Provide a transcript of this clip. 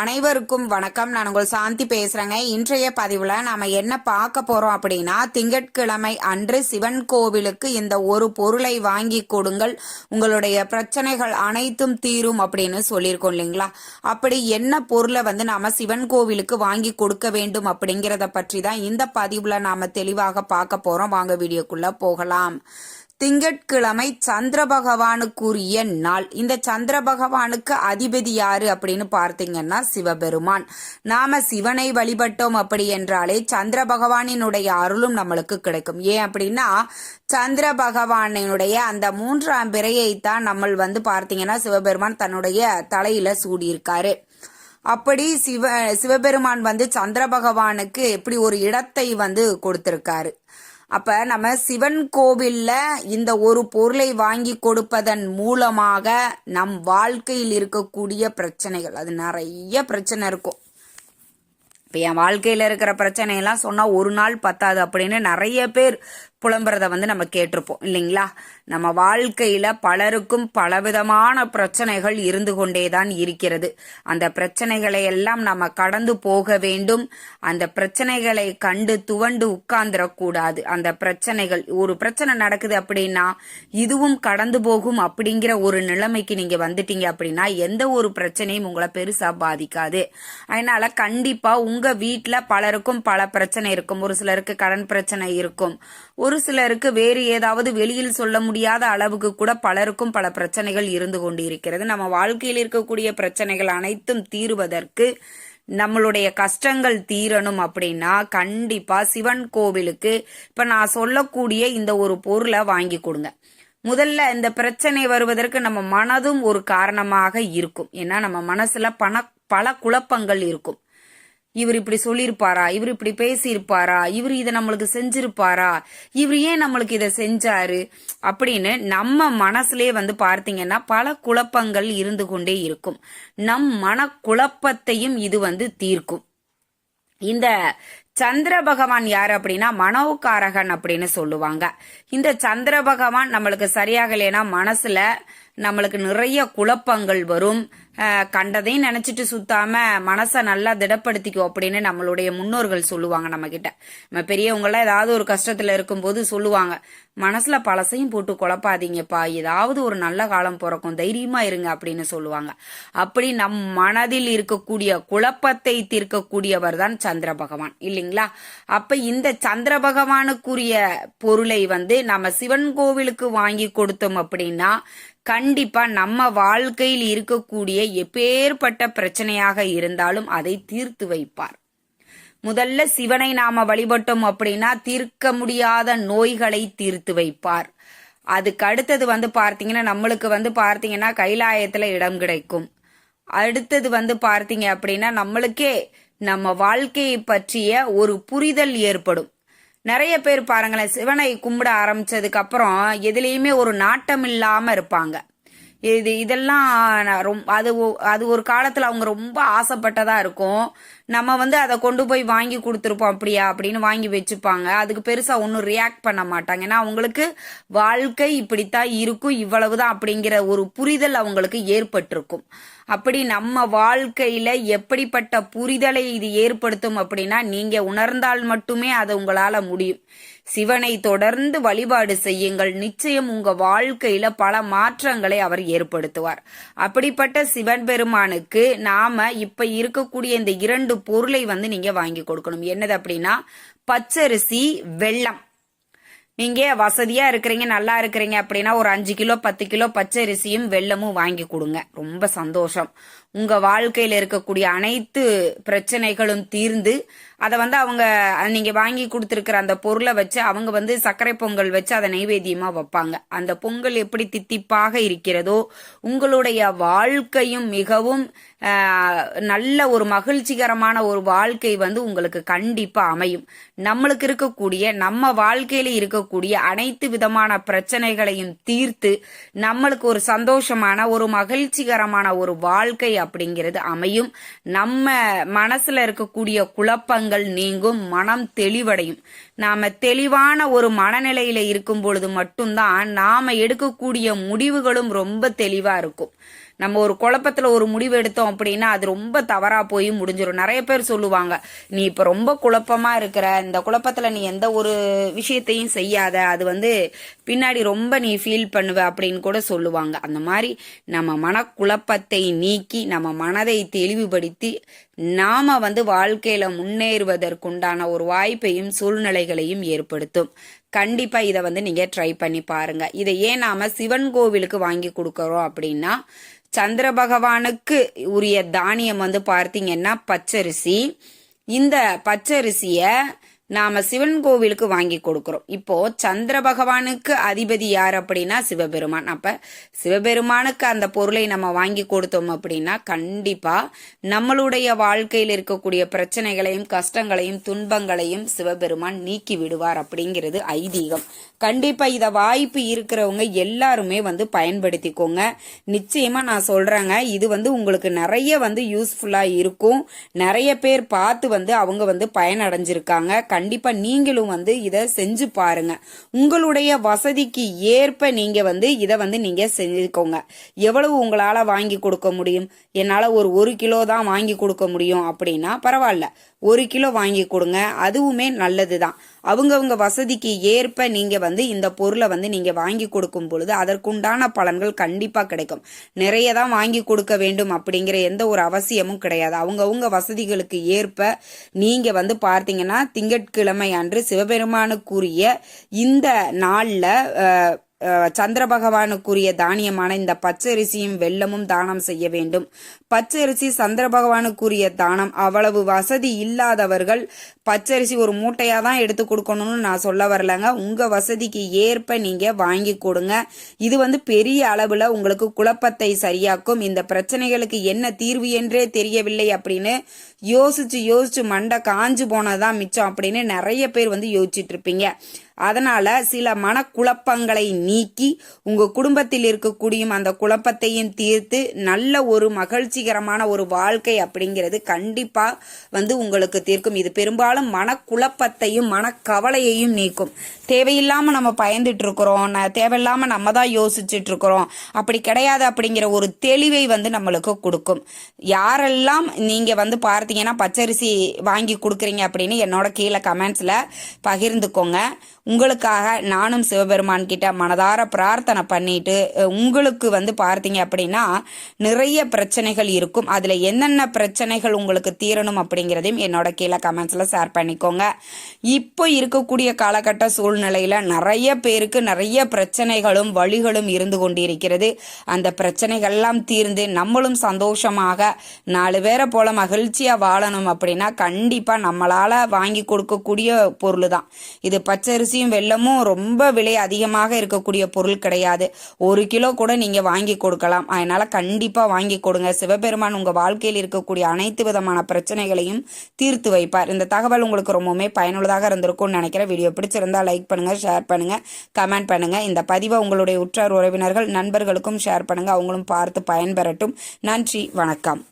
அனைவருக்கும் வணக்கம். நான் உங்கள் சாந்தி பேசுறேங்க. இன்றைய பதிவுல நாம என்ன பார்க்க போறோம் அப்படின்னா திங்கட்கிழமை அன்று சிவன் கோவிலுக்கு இந்த ஒரு பொருளை வாங்கி கொடுங்கள். உங்களுடைய பிரச்சனைகள் அனைத்தும் தீரும் அப்படின்னு சொல்லியிருக்கோம் இல்லைங்களா? அப்படி என்ன பொருளை வந்து நாம சிவன் கோவிலுக்கு வாங்கி கொடுக்க வேண்டும் அப்படிங்கிறத பற்றி தான் இந்த பதிவுல நாம தெளிவாக பார்க்க போறோம். வாங்க வீடியோக்குள்ள போகலாம். திங்கட்கிழமை சந்திர பகவானுக்குரிய நாள். இந்த சந்திர பகவானுக்கு அதிபதி யாரு அப்படின்னு பார்த்தீங்கன்னா சிவபெருமான். நாம சிவனை வழிபட்டோம் அப்படி என்றாலே சந்திர பகவானினுடைய அருளும் நம்மளுக்கு கிடைக்கும். ஏன் அப்படின்னா சந்திர பகவானினுடைய அந்த மூன்றாம் பிறையை தான் நம்ம வந்து பார்த்தீங்கன்னா சிவபெருமான் தன்னுடைய தலையில சூடியிருக்காரு. அப்படி சிவ சிவபெருமான் வந்து சந்திர பகவானுக்கு எப்படி ஒரு இடத்தை வந்து கொடுத்திருக்காரு. அப்ப நம்ம சிவன் கோவில்ல இந்த ஒரு பொருளை வாங்கி கொடுப்பதன் மூலமாக நம் வாழ்க்கையில் இருக்கக்கூடிய பிரச்சனைகள். அது நிறைய பிரச்சனை இருக்கும். இப்போ என் வாழ்க்கையில் இருக்கிற பிரச்சனையெல்லாம் சொன்னால் ஒரு நாள் பத்தாது அப்படின்னு நிறைய பேர் புலம்புறத வந்து நம்ம கேட்டிருப்போம் இல்லைங்களா? நம்ம வாழ்க்கையில பலருக்கும் பலவிதமான பிரச்சனைகள் இருந்து கொண்டேதான் இருக்கிறது. அந்த பிரச்சனைகளை எல்லாம் நம்ம கடந்து போக வேண்டும். அந்த பிரச்சனைகளை கண்டு துவண்டு உட்கார்ந்துடக்கூடாது. அந்த பிரச்சனைகள் ஒரு பிரச்சனை நடக்குது அப்படின்னா இதுவும் கடந்து போகும் அப்படிங்கிற ஒரு நிலைமைக்கு நீங்க வந்துட்டீங்க அப்படின்னா எந்த ஒரு பிரச்சனையும் உங்களை பெருசா பாதிக்காது. அதனால கண்டிப்பா உங்க வீட்டுல பலருக்கும் பல பிரச்சனை இருக்கும். ஒரு சிலருக்கு கடன் பிரச்சனை இருக்கும். ஒரு சிலருக்கு வேறு ஏதாவது வெளியில் சொல்ல முடியாத அளவுக்கு கூட பலருக்கும் பல பிரச்சனைகள் இருந்து கொண்டு இருக்கிறது நம்ம வாழ்க்கையில் இருக்கக்கூடிய பிரச்சனைகள் அனைத்தும் தீருவதற்கு நம்மளுடைய கஷ்டங்கள் தீரணும் அப்படின்னா கண்டிப்பா சிவன் கோவிலுக்கு இப்ப நான் சொல்லக்கூடிய இந்த ஒரு பொருளை வாங்கி கொடுங்க. முதல்ல இந்த பிரச்சனை வருவதற்கு நம்ம மனதும் ஒரு காரணமாக இருக்கும். ஏன்னா நம்ம மனசுல பண பல குழப்பங்கள் இருக்கும். இவர் இப்படி சொல்லியிருப்பாரா? இவர் இப்படி பேசியிருப்பாரா? இவர் இதை நம்மளுக்கு செஞ்சிருப்பாரா? இவர் ஏன் நம்மளுக்கு இதை செஞ்சாரு? அப்படின்னு நம்ம மனசுலயே வந்து பார்த்தீங்கன்னா பல குழப்பங்கள் இருந்து கொண்டே இருக்கும். நம் மன குழப்பத்தையும் இது வந்து தீர்க்கும். இந்த சந்திர பகவான் யார் அப்படின்னா மனோகாரகன் அப்படின்னு சொல்லுவாங்க. இந்த சந்திர பகவான் நம்மளுக்கு சரியாகலைன்னா மனசுல நம்மளுக்கு நிறைய குழப்பங்கள் வரும். கண்டதையும் நினைச்சிட்டு சுத்தாம மனசை நல்லா திடப்படுத்திக்கோ அப்படின்னு நம்மளுடைய முன்னோர்கள் சொல்லுவாங்க நம்ம கிட்ட நம்ம பெரியவங்களாம் ஏதாவது ஒரு கஷ்டத்துல இருக்கும்போது சொல்லுவாங்க. மனசுல பழசையும் போட்டு குழப்பாதீங்கப்பா. ஏதாவது ஒரு நல்ல காலம் பிறக்கும். தைரியமா இருங்க அப்படின்னு சொல்லுவாங்க. அப்படி நம் மனதில் இருக்கக்கூடிய குழப்பத்தை தீர்க்கக்கூடியவர் தான் சந்திர பகவான். இல்லைங்களா? அப்ப இந்த சந்திர பகவானுக்குரிய பொருளை வந்து நம்ம சிவன் கோவிலுக்கு வாங்கி கொடுத்தோம் அப்படின்னா கண்டிப்பா நம்ம வாழ்க்கையில் இருக்கக்கூடிய எப்பேற்பட்ட பிரச்சனையாக இருந்தாலும் அதை தீர்த்து வைப்பார். முதல்ல சிவனை நாம வழிபட்டோம் அப்படின்னா தீர்க்க முடியாத நோய்களை தீர்த்து வைப்பார். அதுக்கு அடுத்தது வந்து பார்த்தீங்கன்னா நம்மளுக்கு வந்து பார்த்தீங்கன்னா கைலாயத்துல இடம் கிடைக்கும். அடுத்தது வந்து பார்த்தீங்க அப்படின்னா நம்மளுக்கே நம்ம வாழ்க்கையை பற்றிய ஒரு புரிதல் ஏற்படும். நிறைய பேர் பாருங்களேன் சிவனை கும்பிட ஆரம்பிச்சதுக்கு அப்புறம் எதுலேயுமே ஒரு நாட்டம் இல்லாம இருப்பாங்க. இது இதெல்லாம் ரொம்ப அது அது ஒரு காலத்தில் அவங்க ரொம்ப ஆசைப்பட்டதாக இருக்கும். நம்ம வந்து அதை கொண்டு போய் வாங்கி கொடுத்துருப்போம் அப்படியா? அப்படின்னு வாங்கி வச்சுப்பாங்க. அதுக்கு பெருசாக ஒன்றும் ரியாக்ட் பண்ண மாட்டாங்க. ஏன்னா அவங்களுக்கு வாழ்க்கை இப்படித்தான் இருக்கும் இவ்வளவுதான் அப்படிங்கிற ஒரு புரிதல் அவங்களுக்கு ஏற்பட்டிருக்கும். அப்படி நம்ம வாழ்க்கையில எப்படிப்பட்ட புரிதலை இது ஏற்படுத்தும் அப்படின்னா நீங்க உணர்ந்தால் மட்டுமே அது உங்களால முடியும். சிவனை தொடர்ந்து வழிபாடு செய்யுங்கள். நிச்சயம் உங்க வாழ்க்கையில பல மாற்றங்களை அவர் ஏற்படுத்துவார். அப்படிப்பட்ட சிவன் பெருமானுக்கு நாம இப்ப இருக்கக்கூடிய இந்த இரண்டு பொருளை வந்து நீங்க வாங்கி கொடுக்கணும். என்னது அப்படின்னா பச்சரிசி வெள்ளம் நீங்க வசதியா இருக்கிறீங்க நல்லா இருக்கிறீங்க அப்படின்னா ஒரு அஞ்சு கிலோ பத்து கிலோ பச்சரிசியும் வெள்ளமும் வாங்கி கொடுங்க. ரொம்ப சந்தோஷம். உங்க வாழ்க்கையில இருக்கக்கூடிய அனைத்து பிரச்சனைகளும் தீர்ந்து அதை வந்து அவங்க நீங்க வாங்கி கொடுத்துருக்கிற அந்த பொருளை வச்சு அவங்க வந்து சர்க்கரை பொங்கல் வச்சு அதை நைவேத்தியமா வைப்பாங்க. அந்த பொங்கல் எப்படி தித்திப்பாக இருக்கிறதோ உங்களுடைய வாழ்க்கையும் மிகவும் நல்ல ஒரு மகிழ்ச்சிகரமான ஒரு வாழ்க்கை வந்து உங்களுக்கு கண்டிப்பா அமையும். நம்மளுக்கு இருக்கக்கூடிய நம்ம வாழ்க்கையில இருக்கக்கூடிய அனைத்து விதமான பிரச்சனைகளையும் தீர்த்து நம்மளுக்கு ஒரு சந்தோஷமான ஒரு மகிழ்ச்சிகரமான ஒரு வாழ்க்கை அப்படிங்கிறது அமையும். நம்ம மனசுல இருக்கக்கூடிய குழப்பங்கள் நீங்கும் மனம் தெளிவடையும். நாம தெளிவான ஒரு மனநிலையில இருக்கும் பொழுது மட்டும்தான் நாம எடுக்கக்கூடிய முடிவுகளும் ரொம்ப தெளிவா இருக்கும். நம்ம ஒரு குழப்பத்தில் ஒரு முடிவு எடுத்தோம் அப்படின்னா அது ரொம்ப தவறாக போய் முடிஞ்சிடும் நிறைய பேர் சொல்லுவாங்க நீ இப்போ ரொம்ப குழப்பமாக இருக்கிற இந்த குழப்பத்தில் நீ எந்த ஒரு விஷயத்தையும் செய்யாத அது வந்து பின்னாடி ரொம்ப நீ ஃபீல் பண்ணுவ அப்படின்னு கூட சொல்லுவாங்க. அந்த மாதிரி நம்ம மனக்குழப்பத்தை நீக்கி நம்ம மனதை தெளிவுபடுத்தி நாம வந்து வாழ்க்கையில முன்னேறுவதற்குண்டான ஒரு வாய்ப்பையும் சூழ்நிலைகளையும் ஏற்படுத்தும். கண்டிப்பா இதை வந்து நீங்க ட்ரை பண்ணி பாருங்க. இதை ஏன் நாம சிவன் கோவிலுக்கு வாங்கி கொடுக்கறோம் அப்படின்னா சந்திர பகவானுக்கு உரிய தானியம் வந்து பார்த்தீங்கன்னா பச்சரிசி. இந்த பச்சரிசியை நாம சிவன் கோவிலுக்கு வாங்கி கொடுக்கிறோம். இப்போ சந்திர பகவானுக்கு அதிபதி யார் அப்படின்னா சிவபெருமான். அப்ப சிவபெருமானுக்கு அந்த பொருளை நம்ம வாங்கி கொடுத்தோம் அப்படின்னா கண்டிப்பா நம்மளுடைய வாழ்க்கையில் இருக்கக்கூடிய பிரச்சனைகளையும் கஷ்டங்களையும் துன்பங்களையும் சிவபெருமான் நீக்கி விடுவார் அப்படிங்கிறது ஐதீகம். கண்டிப்பா இத வாய்ப்பு இருக்கிறவங்க எல்லாருமே வந்து பயன்படுத்திக்கோங்க. நிச்சயமா நான் சொல்றேங்க இது வந்து உங்களுக்கு நிறைய வந்து யூஸ்ஃபுல்லா இருக்கும். நிறைய பேர் பார்த்து வந்து அவங்க வந்து பயனடைஞ்சிருக்காங்க. கண்டிப்பா நீங்களும் வந்து இதை செஞ்சு பாருங்க. உங்களுடைய வசதிக்கு ஏற்ப நீங்க வந்து இதை வந்து நீங்க செஞ்சுக்கோங்க. எவ்வளவு உங்களால வாங்கி கொடுக்க முடியும்? என்னால ஒரு ஒரு கிலோ தான் வாங்கி கொடுக்க முடியும் அப்படின்னா பரவாயில்ல. ஒரு கிலோ வாங்கி கொடுங்க. அதுவுமே நல்லது தான் அவங்கவுங்க வசதிக்கு ஏற்ப நீங்க வந்து இந்த பொருளை வந்து நீங்க வாங்கி கொடுக்கும் பொழுது அதற்குண்டான பலன்கள் கண்டிப்பா கிடைக்கும். நிறைய தான் வாங்கி கொடுக்க வேண்டும் அப்படிங்கிற எந்த ஒரு அவசியமும் கிடையாது. அவங்கவுங்க வசதிகளுக்கு ஏற்ப நீங்க வந்து பார்த்தீங்கன்னா திங்கட்கிழமை அன்று சிவபெருமானுக்குரிய இந்த நாளில் சந்திர பகவானுக்குரிய தானியமான இந்த பச்சரிசியும் வெல்லமும் தானம் செய்ய வேண்டும். பச்சரிசி சந்திர பகவானுக்குரிய தானம் அவ்வளவு வசதி இல்லாதவர்கள் பச்சரிசி ஒரு மூட்டையா தான் எடுத்து கொடுக்கணும்னு நான் சொல்ல வரலங்க. உங்க வசதிக்கு ஏற்ப நீங்க வாங்கி கொடுங்க. இது வந்து பெரிய அளவுல உங்களுக்கு குழப்பத்தை சரியாக்கும். இந்த பிரச்சனைகளுக்கு என்ன தீர்வு என்றே தெரியவில்லை அப்படின்னு யோசிச்சு யோசிச்சு மண்டை காஞ்சு போனதுதான் மிச்சம் அப்படின்னு நிறைய பேர் வந்து யோசிச்சுட்டு இருப்பீங்க. அதனால சில மனக்குழப்பங்களை நீக்கி உங்க குடும்பத்தில் இருக்கக்கூடிய அந்த குழப்பத்தையும் தீர்த்து நல்ல ஒரு மகிழ்ச்சிகரமான ஒரு வாழ்க்கை அப்படிங்கிறது கண்டிப்பா வந்து உங்களுக்கு தீர்க்கும். இது பெரும்பாலும் மனக்குழப்பத்தையும் மனக்கவலையையும் நீக்கும். தேவையில்லாம நம்ம பயந்துட்டு இருக்கிறோம். ந- தேவையில்லாம நம்ம தான் யோசிச்சுட்டு இருக்கிறோம். அப்படி கிடையாது அப்படிங்கிற ஒரு தெளிவை வந்து நம்மளுக்கு கொடுக்கும். யாரெல்லாம் நீங்க வந்து பார்த்தீங்கன்னா பச்சரிசி வாங்கி கொடுக்குறீங்க அப்படின்னு என்னோட கீழே கமெண்ட்ஸ்ல பகிர்ந்துக்கோங்க. உங்களுக்காக நானும் சிவபெருமான் கிட்ட மனதார பிரார்த்தனை பண்ணிட்டு உங்களுக்கு வந்து பார்த்தீங்க அப்படின்னா நிறைய பிரச்சனைகள் இருக்கும். அதில் என்னென்ன பிரச்சனைகள் உங்களுக்கு தீரணும் அப்படிங்கிறதையும் என்னோட கீழே கமெண்ட்ஸில் ஷேர் பண்ணிக்கோங்க. இப்போ இருக்கக்கூடிய காலகட்ட சூழ்நிலையில் நிறைய பேருக்கு நிறைய பிரச்சனைகளும் வழிகளும் இருந்து கொண்டிருக்கிறது. அந்த பிரச்சனைகள்லாம் தீர்ந்து நம்மளும் சந்தோஷமாக நாலு பேரை போல மகிழ்ச்சியாக வாழணும் அப்படின்னா கண்டிப்பாக நம்மளால் வாங்கி கொடுக்கக்கூடிய பொருள் தான் இது பச்சரிசி அரிசியும் வெள்ளமும் ரொம்ப விலை அதிகமாக இருக்கக்கூடிய பொருள் கிடையாது. ஒரு கிலோ கூட நீங்க வாங்கி கொடுக்கலாம். அதனால கண்டிப்பா வாங்கி கொடுங்க. சிவபெருமான் உங்க வாழ்க்கையில் இருக்கக்கூடிய அனைத்து விதமான பிரச்சனைகளையும் தீர்த்து வைப்பார். இந்த தகவல் உங்களுக்கு ரொம்பவுமே பயனுள்ளதாக இருந்திருக்கும்னு நினைக்கிறேன். வீடியோ பிடிச்சிருந்தா லைக் பண்ணுங்க ஷேர் பண்ணுங்க கமெண்ட் பண்ணுங்க. இந்த பதிவை உங்களுடைய உற்றார் உறவினர்கள் நண்பர்களுக்கும் ஷேர் பண்ணுங்க. அவங்களும் பார்த்து பயன்பெறட்டும். நன்றி வணக்கம்.